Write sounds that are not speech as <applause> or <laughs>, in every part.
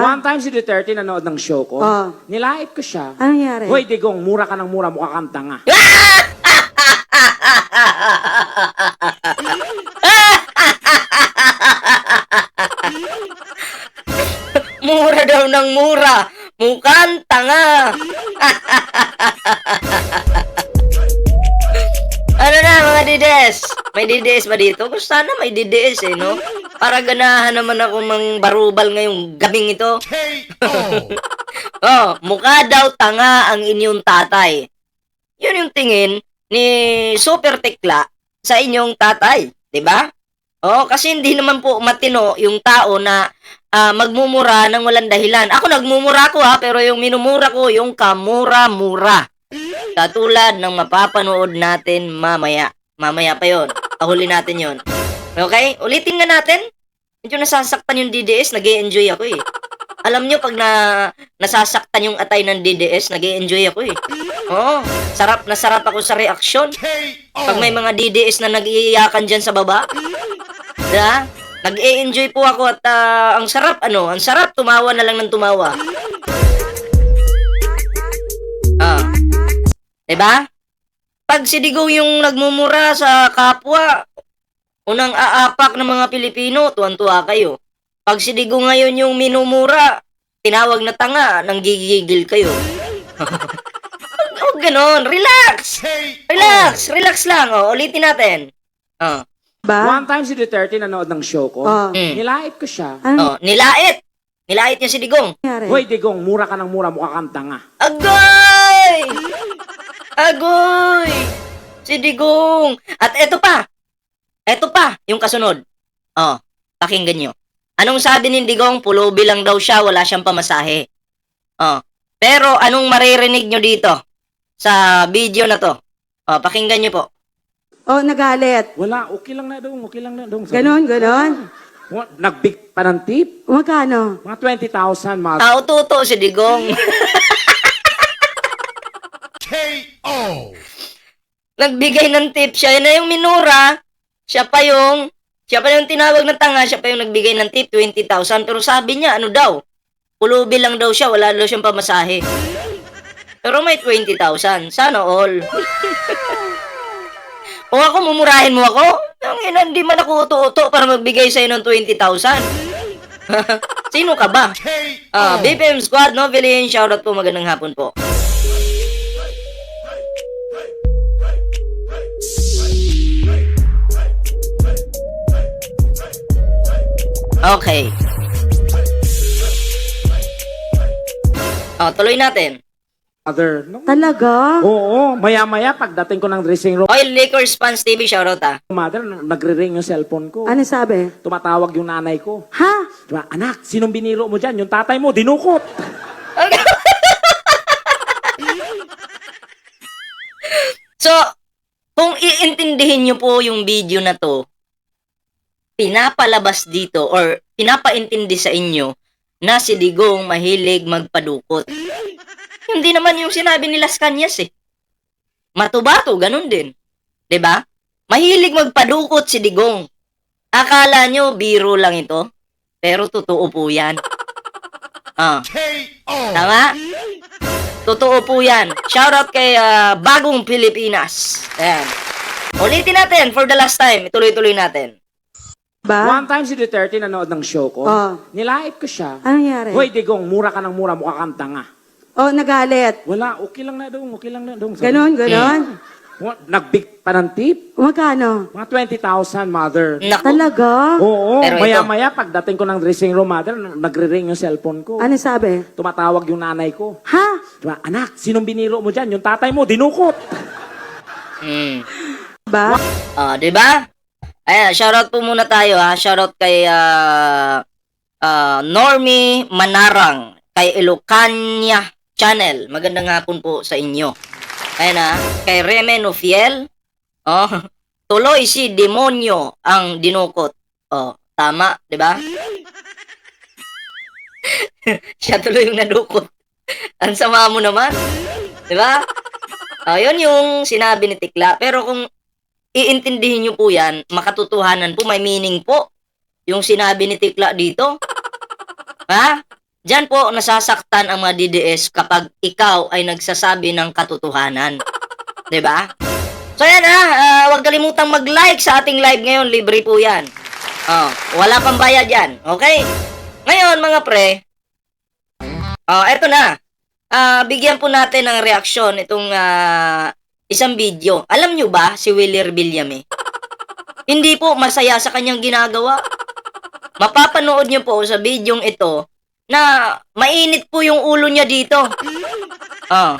Ah. One time si Duterte nanood ng show ko. Oh. Nilait ko siya. Anong nangyari? Hoy, Digong, mura ka ng mura, mukha kang tanga. <laughs> Mura daw ng mura. Mukhang tanga. <laughs> ano na mga dides? May dides ba dito? Gusto sana may dides eh, no? Para ganahan naman ako mang barubal ngayong gabing ito. <laughs> oh, mukha daw tanga ang inyong tatay. Yun yung tingin ni Super Tekla sa inyong tatay, 'di ba? Oh, kasi hindi naman po matino yung tao na ah, magmumura ng walang dahilan. Ako nagmumura ko ha, pero yung minumura ko yung kamura-mura. Katulad ng mapapanood natin mamaya. Mamaya pa yon. Ahuli natin yon. Okay? Ulitin nga natin. Medyo nasasaktan yung DDS, nag enjoy ako eh. Alam nyo, pag na, nasasaktan yung atay ng DDS, nag enjoy ako eh. Oo, sarap na sarap ako sa reaksyon. Pag may mga DDS na nag-iiyakan dyan sa baba. Diba? Nag-e-enjoy po ako at ah, ang sarap, ano, ang sarap tumawa na lang ng tumawa. Ah. Diba? Pag si Digo yung nagmumura sa kapwa, unang aapak ng mga Pilipino, tuwan-tuwa kayo. Pag si Digo ngayon yung minumura, tinawag na tanga, nang gigigil kayo. <laughs> Huwag ganon, relax! Relax, relax lang, oh. ulitin natin. Oh. Ba? One time si Duterte nanood ng show ko. Oh. Mm. Nilait ko siya. Anong Oh, nilait. Nilait niya si Digong. nangyari? Hoy, Digong, mura ka ng mura, mukha kang tanga. Agoy! Agoy! Si Digong. At eto pa. Eto pa, yung kasunod. Oh, pakinggan nyo. Anong sabi ni Digong? Pulubi lang daw siya, wala siyang pamasahe. Oh. Pero anong maririnig nyo dito? Sa video na to. Oh, pakinggan nyo po. Oh, nagalit. Wala, okay lang na dong, okay lang na dong. Sabi- Ganon, ganon. Wa- Nagbig pa ng tip. Magkano? Mga 20,000, mga Tao tuto si Digong. <laughs> Nagbigay ng tip siya. Yun na yung minura. Siya pa yung, siya pa yung tinawag na tanga. Siya pa yung nagbigay ng tip, 20,000. Pero sabi niya, ano daw? Pulubi lang daw siya. Wala daw siyang pamasahe. Pero may 20,000. Sana all. <laughs> o ako, mumurahin mo ako? Ang ina, hindi man ako uto-uto para magbigay sa'yo ng 20,000. <laughs> Sino ka ba? Ah, BPM Squad, Novelin, shoutout po, magandang hapon po. Okay. Oh, tuloy natin. other. No? Talaga? Oo, maya-maya pagdating ko ng dressing room, Oil Liquors Fans TV, shoutout ah. mother, nagre-ring yung cellphone ko. Ano sabi? Tumatawag yung nanay ko. Ha? Diba, anak, sinong biniro mo dyan? Yung tatay mo, dinukot. <laughs> So, kung iintindihin nyo po yung video na to, pinapalabas dito or pinapaintindi sa inyo na si Digong mahilig magpadukot. Hindi naman yung sinabi ni Las Cañas eh. Matubato, ganun din. 'Di ba? Mahilig magpadukot si Digong. Akala nyo biro lang ito, pero totoo po yan. <laughs> Ah. Tama? Totoo po yan. Shoutout kay ah, Bagong Pilipinas. Ayan. Ulitin natin for the last time. Ituloy-tuloy natin. Ba? One time si Duterte nanood ng show ko. Oh. Nilait ko siya. Anong nangyari? Hoy, Digong, mura ka ng mura, mukha kang tanga. Oh, nagalit. Wala, okay lang na dong, okay lang na dong. Sabi- Ganon, ganon. Wa- Nagbig pa ng tip. Magkano? Mga 20,000, mother. Naku. Talaga? Oo, Pero ito- maya-maya pagdating ko ng dressing room, mother, nagre-ring yung cellphone ko. Ano sabi? Tumatawag yung nanay ko. Ha? Diba, anak, sinong biniro mo dyan? Yung tatay mo, dinukot. Mm. Ba? Ah, 'di ba? Ayan, shoutout po muna tayo ha. Shoutout kay ah ah, Normie Manarang, kay Ilocania Channel. Magandang hapon po sa inyo. Ayan ha, kay Reme Nufiel. Oh, <laughs> tuloy si demonyo ang dinukot. Oh, tama, 'di ba? <laughs> Siya tuloy yung nadukot. <laughs> Ang sama mo naman. 'Di ba? Ayun yung sinabi ni Tikla. Pero kung iintindihin nyo po yan, makatotohanan po, may meaning po. Yung sinabi ni Tikla dito. Ha? Diyan po nasasaktan ang mga DDS kapag ikaw ay nagsasabi ng katotohanan. 'Di ba? So yan ha, ah, huwag kalimutang mag-like sa ating live ngayon, libre po 'yan. Oh, wala pang bayad 'yan. Okay? Ngayon mga pre, oh, eto na. Ah, bigyan po natin ng reaksyon itong ah, isang video. Alam nyo ba si Willie Villame? Hindi po masaya sa kanyang ginagawa. Mapapanood nyo po sa bidyong ito na mainit po yung ulo niya dito. Ah,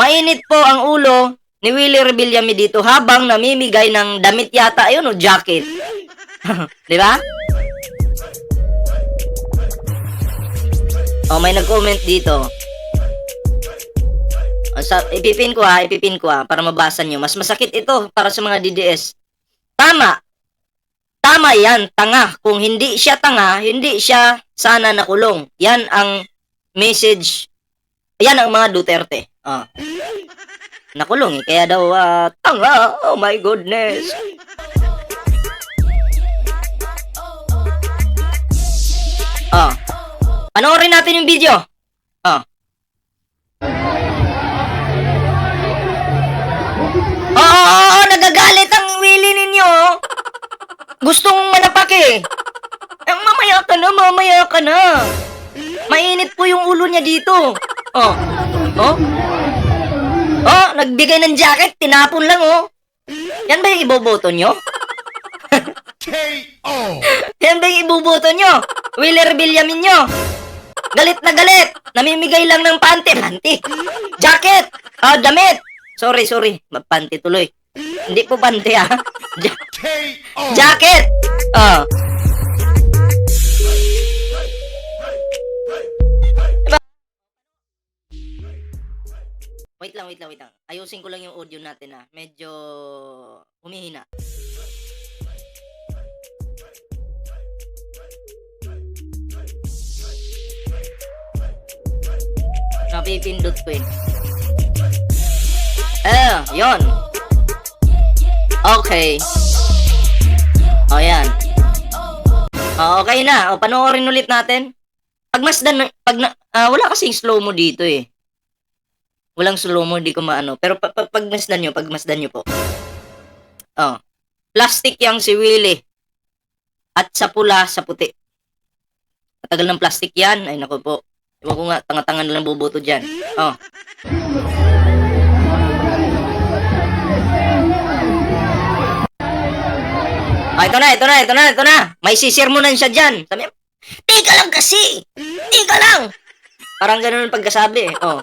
mainit po ang ulo ni Willie Rebillame dito habang namimigay ng damit yata ayun o jacket. <laughs> 'Di ba? Oh, may nag-comment dito. Sa, ipipin ko ha, ipipin ko ha, para mabasa nyo. Mas masakit ito para sa mga DDS. Tama. Tama yan, tanga. Kung hindi siya tanga, hindi siya sana nakulong. Yan ang message. Yan ang mga Duterte. Ah. Nakulong eh. Kaya daw, ah, tanga. Oh my goodness. Ah. Panoorin natin yung video. Ah. Oo, oo, oo, nagagalit ang willy ninyo. Gustong manapak eh. Eh, mamaya ka na, mamaya ka na. Mainit po yung ulo niya dito. Oh. Oh. Oh, nagbigay ng jacket, tinapon lang oh. Yan ba yung iboboto nyo? Yan ba yung iboboto nyo? Wheeler Villamin nyo? Galit na galit. Namimigay lang ng panty. Panty. Jacket. Ah, damit. Sorry, sorry. Panty tuloy. Hindi po panty ah. <laughs> Ja- Jacket. Diba? Wait lang, wait lang, wait lang. Ayusin ko lang yung audio natin ah. Medyo humihina. Napipindot ko eh. Eh, yon. Okay. O, yan. O, okay na. O, panoorin ulit natin. Pagmasdan, pag na, ah, wala kasing slow mo dito eh. Walang slow mo, di ko maano. Pero pa, pa, pagmasdan nyo, pagmasdan nyo po. Oh. Plastic yang si Willie. At sa pula, sa puti. Matagal ng plastic yan. Ay, nako po. Ewan ko nga, tanga-tanga na lang bubuto dyan. Oh. Ah, ito na, ito na, ito na, ito na. May sisirmonan siya dyan. Sabi Tika lang kasi! Tika lang! Parang ganun ang pagkasabi eh. Oh.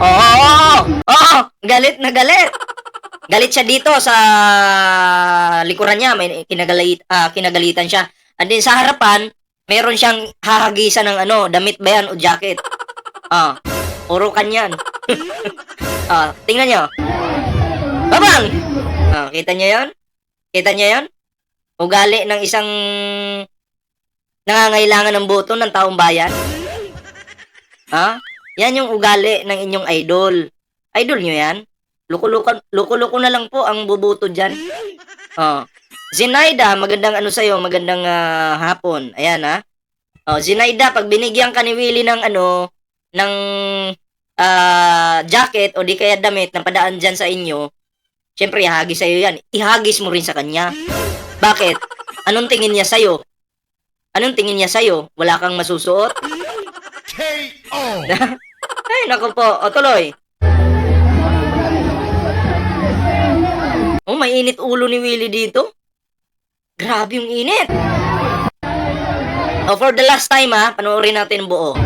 Oo, oh, oh, oh, galit na galit. Galit siya dito sa likuran niya, may kinagalit, ah, kinagalitan siya. And then sa harapan, meron siyang hahagisan ng ano, damit ba yan o jacket. Ah, puro kanyan. <laughs> ah, tingnan niyo. Babang! Ah, kita niyo 'yon? Kita niyo 'yon? Ugali ng isang nangangailangan ng boto ng taong bayan. Ha? Yan yung ugali ng inyong idol. Idol nyo yan? Luko-luko, na lang po ang bubuto dyan. Oh. Zinaida, magandang ano sa'yo, magandang ah, hapon. Ayan ha. Oh, Zinaida, pag binigyan ka ni Willie ng ano, ng ah, jacket o di kaya damit na padaan dyan sa inyo, syempre ihagis sa'yo yan. Ihagis mo rin sa kanya. Bakit? Anong tingin niya sa'yo? Anong tingin niya sa'yo? Wala kang masusuot? <laughs> Ay, naku po. O, tuloy. Oh, may init ulo ni Willie dito. Grabe yung init. Oh, for the last time ha, panoorin natin buo.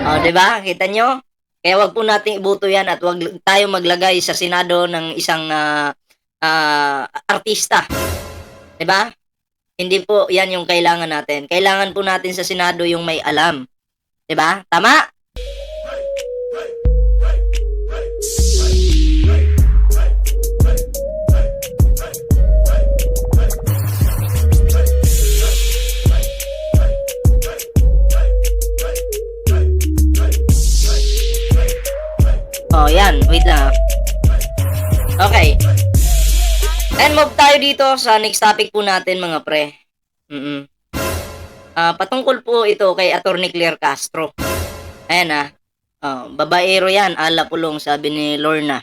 Oh, 'di ba? Kita nyo? Kaya wag po nating ibuto 'yan at wag tayo maglagay sa Senado ng isang ah, ah, artista. 'Di ba? Hindi po 'yan yung kailangan natin. Kailangan po natin sa Senado yung may alam. 'Di ba? Tama? Oh, yan. Wait lang ah. Okay. And move tayo dito sa next topic po natin mga pre. Mm Ah, patungkol po ito kay Attorney Claire Castro. Ayan ah. Oh, babaero yan, ala pulong, sabi ni Lorna.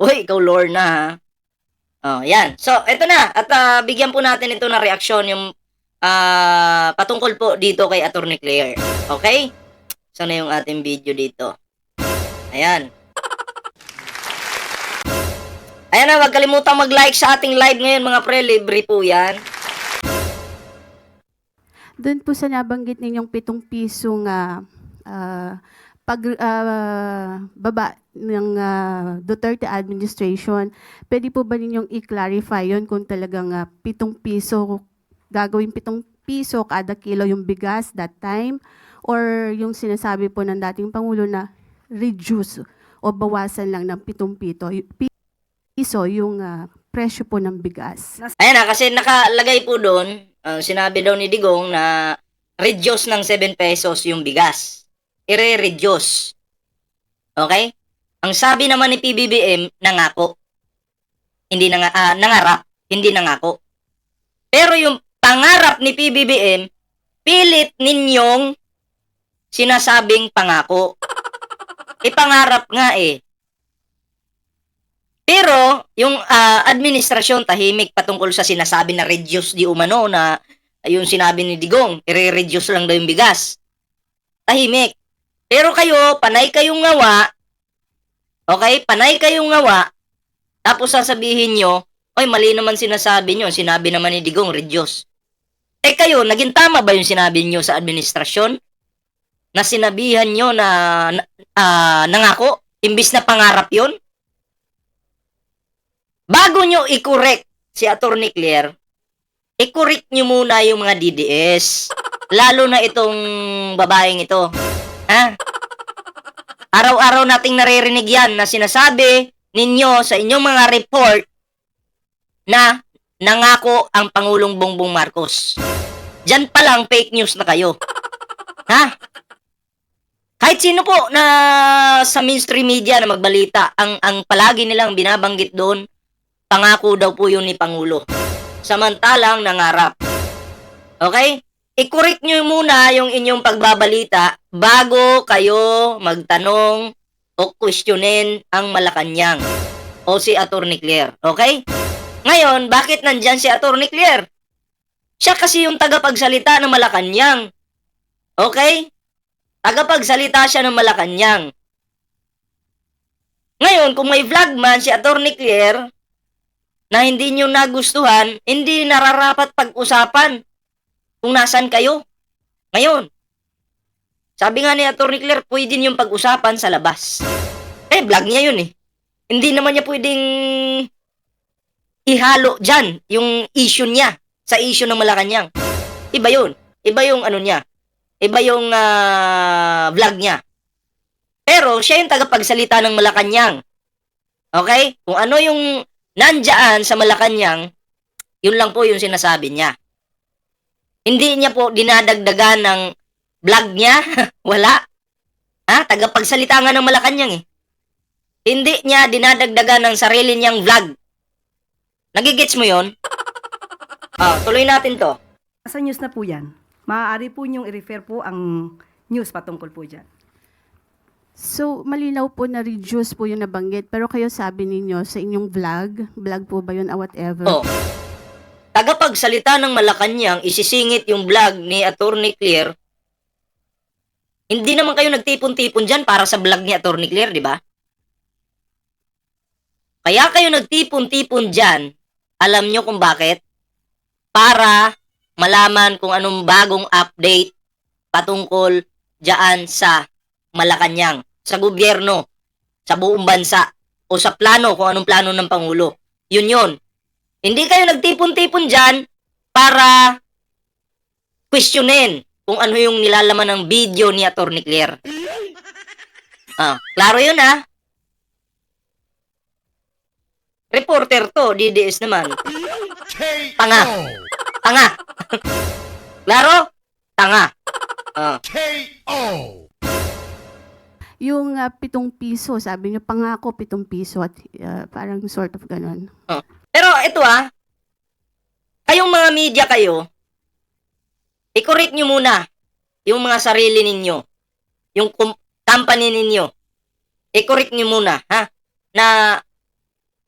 Uy, ikaw Lorna ha. Oh, yan. So, ito na. At ah, bigyan po natin ito na reaksyon yung ah, patungkol po dito kay Attorney Claire. Okay? Sana yung ating video dito. Ayan. Ayan na, wag kalimutang mag-like sa ating live ngayon mga pre. Libre po yan. Doon po sa nabanggit ninyong pitong pisong ah, ah, pag ah, baba ng ah, Duterte administration, pwede po ba ninyong i-clarify yon kung talagang ah, pitong piso, gagawin pitong piso kada kilo yung bigas that time? Or yung sinasabi po ng dating Pangulo na reduce o bawasan lang ng pitong pito, piso yung ah, presyo po ng bigas? Ayan na, kasi nakalagay po doon, ah, sinabi daw ni Digong na reduce ng 7 pesos yung bigas. Ire-reduce. Okay? Ang sabi naman ni PBBM, nangako. Hindi na ah, nangarap, hindi nangako. Pero yung pangarap ni PBBM, pilit ninyong sinasabing pangako. Ipangarap nga eh. Yung ah, administrasyon tahimik patungkol sa sinasabi na reduce di umano na yung sinabi ni Digong, i-reduce lang daw yung bigas. Tahimik. Pero kayo, panay kayong ngawa, okay, panay kayong ngawa, tapos sasabihin nyo, oy, mali naman sinasabi nyo, sinabi naman ni Digong, reduce. Eh kayo, naging tama ba yung sinabi nyo sa administrasyon? Na sinabihan nyo na, na ah, nangako, imbis na pangarap yon bago nyo i-correct si Attorney Claire, i-correct nyo muna yung mga DDS. Lalo na itong babaeng ito. Ha? Araw-araw nating naririnig yan na sinasabi ninyo sa inyong mga report na nangako ang Pangulong Bongbong Marcos. Diyan pa lang fake news na kayo. Ha? Kahit sino po na sa mainstream media na magbalita, ang ang palagi nilang binabanggit doon, pangako daw po yun ni Pangulo. Samantalang nangarap. Okay? I-correct nyo muna yung inyong pagbabalita bago kayo magtanong o questionin ang Malacanang o si Attorney Claire. Okay? Ngayon, bakit nandyan si Attorney Claire? Siya kasi yung tagapagsalita ng Malacanang. Okay? Tagapagsalita siya ng Malacanang. Ngayon, kung may vlog man si Attorney Claire na hindi nyo nagustuhan, hindi nararapat pag-usapan kung nasan kayo. Ngayon, sabi nga ni Atty. Claire, pwede niyong pag-usapan sa labas. Eh, vlog niya yun eh. Hindi naman niya pwedeng ihalo dyan yung issue niya sa issue ng Malacanang. Iba yun. Iba yung ano niya. Iba yung ah, vlog niya. Pero siya yung tagapagsalita ng Malacanang. Okay? Kung ano yung nandyan sa Malacanang, yun lang po yung sinasabi niya. Hindi niya po dinadagdagan ng vlog niya. <laughs> Wala. Ha? Tagapagsalita nga ng Malacanang eh. Hindi niya dinadagdagan ng sarili niyang vlog. Nagigits mo yon? <laughs> Ah, tuloy natin to. Sa news na po yan. Maaari po niyong i-refer po ang news patungkol po dyan. So, malinaw po na reduce po yung nabanggit. Pero kayo sabi ninyo sa inyong vlog, vlog po ba yun or whatever? Oh. Tagapagsalita ng Malacanang, isisingit yung vlog ni Attorney Claire. Hindi naman kayo nagtipon-tipon dyan para sa vlog ni Attorney Claire, di ba? Kaya kayo nagtipon-tipon dyan, alam nyo kung bakit? Para malaman kung anong bagong update patungkol dyan sa Malacanang, sa gobyerno, sa buong bansa, o sa plano, kung anong plano ng Pangulo. Yun yun. Hindi kayo nagtipon-tipon dyan para questionin kung ano yung nilalaman ng video ni Atty. Claire. Ah, klaro yun ha. Reporter to, DDS naman. Tanga. Tanga. <laughs> klaro? Tanga. Ah. Yung ah, pitong piso, sabi niyo, pangako pitong piso at ah, parang sort of ganun. Pero ito ah, kayong mga media kayo, i-correct nyo muna yung mga sarili ninyo. Yung company ninyo. I-correct nyo muna, ha? Na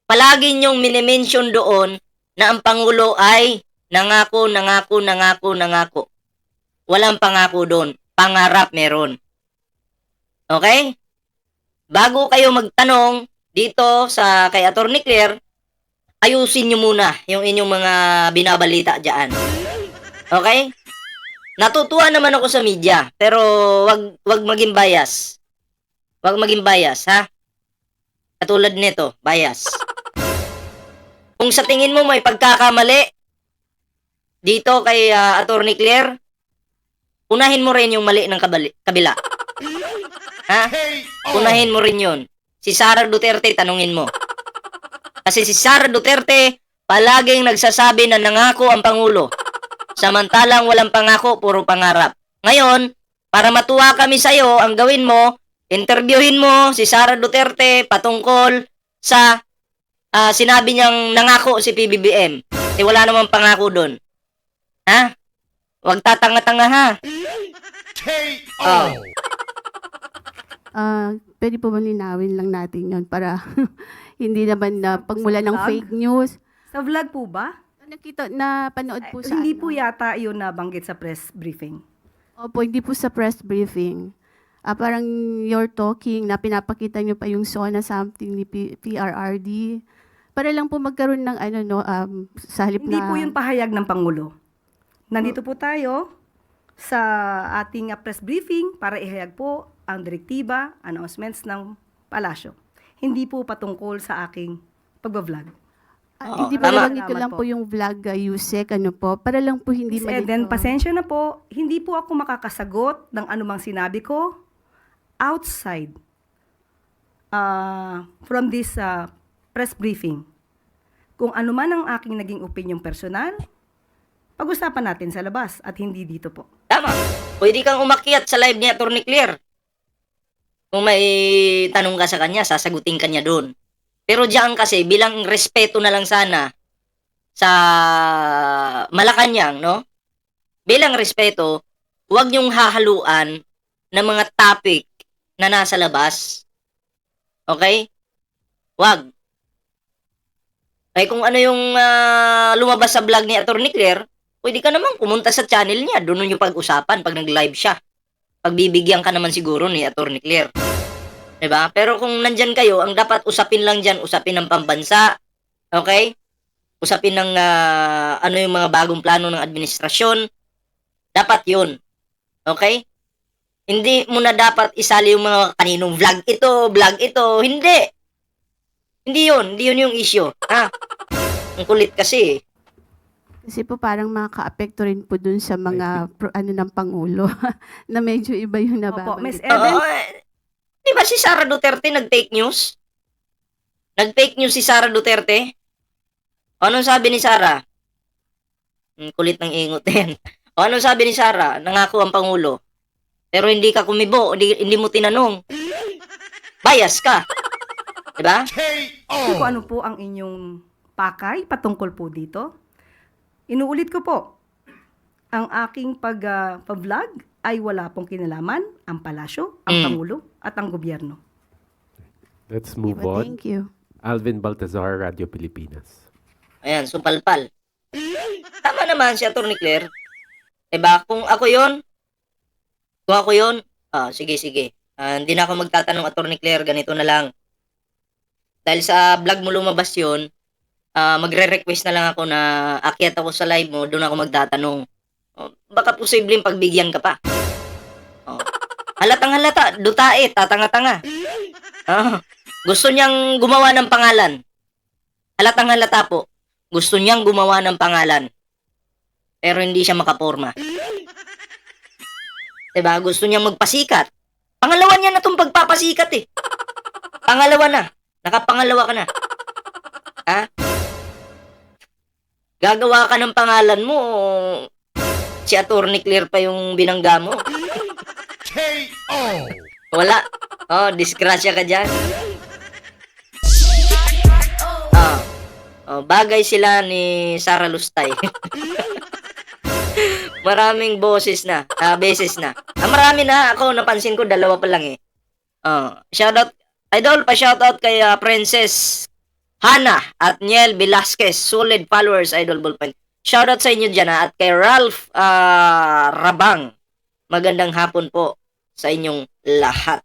palagi nyong minimension doon na ang Pangulo ay nangako, nangako, nangako, nangako. Walang pangako doon. Pangarap meron. Okay? Bago kayo magtanong dito sa kay Attorney Claire, ayusin nyo muna yung inyong mga binabalita dyan. Okay? Natutuwa naman ako sa media, pero wag wag maging bias. Wag maging bias, ha? Katulad nito, bias. Kung sa tingin mo may pagkakamali dito kay ah, Attorney Claire, unahin mo rin yung mali ng kabali- kabila. Ha? Unahin mo rin yun. Si Sara Duterte, tanungin mo. Kasi si Sara Duterte, palaging nagsasabi na nangako ang Pangulo. Samantalang walang pangako, puro pangarap. Ngayon, para matuwa kami sa'yo, ang gawin mo, interviewin mo si Sara Duterte patungkol sa ah, sinabi niyang nangako si PBBM. Kasi wala namang pangako doon. Ha? Huwag tatanga-tanga ha. Oh. Ah, pwede po ba linawin lang natin yon para <laughs> hindi naman na pagmula ng fake news. Sa vlog po ba? Nakita na panood po Eh, sa hindi ano. po yata yun nabanggit sa press briefing. Opo, hindi po sa press briefing. Ah, parang you're talking na pinapakita niyo pa yung SONA something ni P- PRRD. Para lang po magkaroon ng ano no um, sa halip Hindi na po yun pahayag ng Pangulo. Nandito po tayo sa ating uh, press briefing para ihayag po ang direktiba, announcements ng palasyo. Hindi po patungkol sa aking pagbablog. Oo, hindi ba ko Salamat lang po po. yung vlog uh, Yusek ano po para lang po hindi Miss malito. Eden, pasensya na po, hindi po ako makakasagot ng anumang sinabi ko outside uh, from this uh, press briefing. Kung ano man ang aking naging opinion personal, pag-usapan natin sa labas at hindi dito po. Tama. Pwede kang umakyat sa live ni Attorney Claire. Kung may tanong ka sa kanya, sasagutin ka niya doon. Pero diyan kasi, bilang respeto na lang sana sa Malacanang, no? Bilang respeto, huwag niyong hahaluan ng mga topic na nasa labas. Okay? Wag. Eh kung ano yung ah, lumabas sa vlog ni Attorney Claire, pwede ka naman pumunta sa channel niya. Doon yung pag-usapan pag nag-live siya. Pagbibigyan ka naman siguro ni Attorney Claire. 'Di ba? Pero kung nandyan kayo, ang dapat usapin lang dyan, usapin ng pambansa. Okay? Usapin ng ah, ano yung mga bagong plano ng administrasyon. Dapat yun. Okay? Hindi mo na dapat isali yung mga kaninong vlog ito, vlog ito. Hindi. Hindi yun. Hindi yun yung issue. Ah. Ang kulit kasi eh. Kasi po parang makaka-apekto rin po dun sa mga pro, ano ng Pangulo <laughs> na medyo iba yung Opo, Miss nababanggit. Eden, Oo, eh, di ba si Sara Duterte nag-fake news? Nag-fake news si Sara Duterte? O, anong sabi ni Sara? Hmm, kulit ng ingot din. O anong sabi ni Sara? Nangako ang Pangulo. Pero hindi ka kumibo, hindi, hindi mo tinanong. Bias ka. Diba? Kung ano po ang inyong pakay patungkol po dito. Inuulit ko po, ang aking pag, ah, pag-vlog ay wala pong kinalaman ang palasyo, ang Mm. Pangulo at ang gobyerno. Let's move Diba? on. Thank you. Alvin Baltazar, Radio Pilipinas. Ayan, sumpalpal. Tama naman si Atty. Claire. Diba? Kung ako yon kung ako yon ah, sige, sige. Ah, hindi na ako magtatanong, Atty. Claire, ganito na lang. Dahil sa vlog mo lumabas yon ah, magre-request na lang ako na akyat ako sa live mo, doon ako magtatanong. Oh, baka posibleng pagbigyan ka pa. Oh. Halatang halata, dutae, tatanga-tanga. Ah, gusto niyang gumawa ng pangalan. Halatang halata po. Gusto niyang gumawa ng pangalan. Pero hindi siya makaporma. 'Di ba? Gusto niyang magpasikat. Pangalawa niya na 'tong pagpapasikat eh. Pangalawa na. Nakapangalawa ka na. Ha? Gagawa ka ng pangalan mo. Si Attorney Claire pa yung binangga mo. Wala. Oh, disgrasya ka dyan. Ah. Oh, bagay sila ni Sara Lustay. <laughs> Maraming boses na, ah, beses na. Ah, marami na ako napansin ko dalawa pa lang eh. Oh, shoutout idol pa shoutout kay ah, Princess Hana at Niel Velasquez, solid followers idol ballpoint. Shoutout sa inyo diyan ah, at kay Ralph ah, Rabang. Magandang hapon po sa inyong lahat.